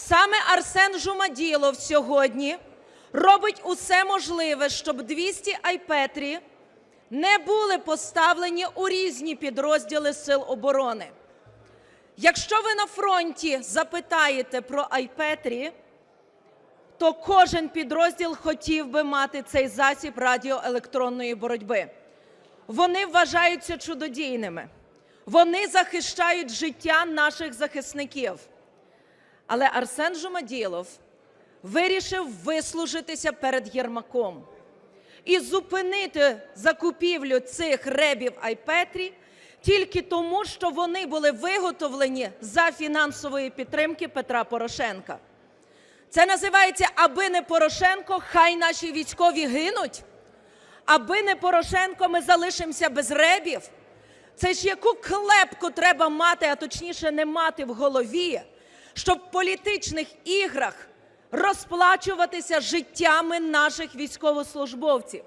Саме Арсен Жумаділов сьогодні робить усе можливе, щоб 200 айпетрі не були поставлені у різні підрозділи Сил оборони. Якщо ви на фронті запитаєте про айпетрі, то кожен підрозділ хотів би мати цей засіб радіоелектронної боротьби. Вони вважаються чудодійними. Вони захищають життя наших захисників. Але Арсен Жумаділов вирішив вислужитися перед Єрмаком і зупинити закупівлю цих ребів Айпетрі тільки тому, що вони були виготовлені за фінансової підтримки Петра Порошенка. Це називається Аби не Порошенко, хай наші військові гинуть. Аби не Порошенко, ми залишимося без ребів. Це ж яку клепку треба мати, а точніше не мати в голові, щоб в політичних іграх розплачуватися життями наших військовослужбовців.